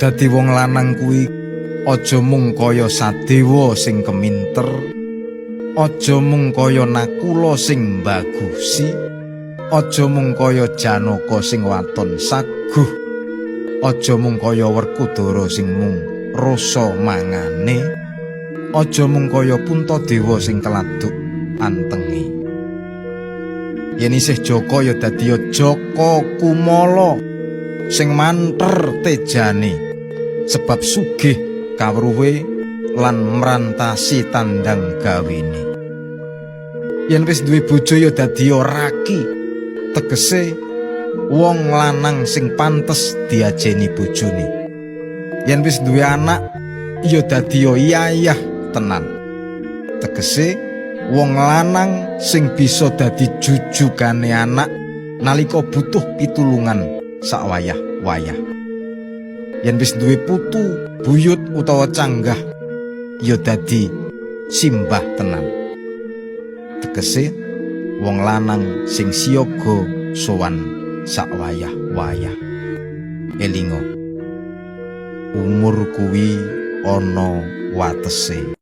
dadi wong lanang kuwi aja mung kaya sadewa sing keminter aja mung kaya nakula sing bagusi aja mung kaya janaka sing waton saguh aja mung kaya werkudara sing mung rasa mangane aja mung kaya puntadewa sing keladuk antenge yen isih joko ya dadi joko kumala sing manter tejane sebab sugih kawruhe lan mrantasi tandang gawene. Yen wis duwe bojo ya dadi raki tegese wong lanang sing pantes diajeni bojone. Yen wis duwe anak ya dadi yayah tenan. Tegese wong lanang sing bisa dadi jujugane anak nalika butuh pitulungan sakwayah-wayah yen wis duwe putu buyut utawa canggah ya dadi simbah tenan. Tegese wong lanang sing siyaga sowan sakwayah-wayah elingo umur kuwi ana watese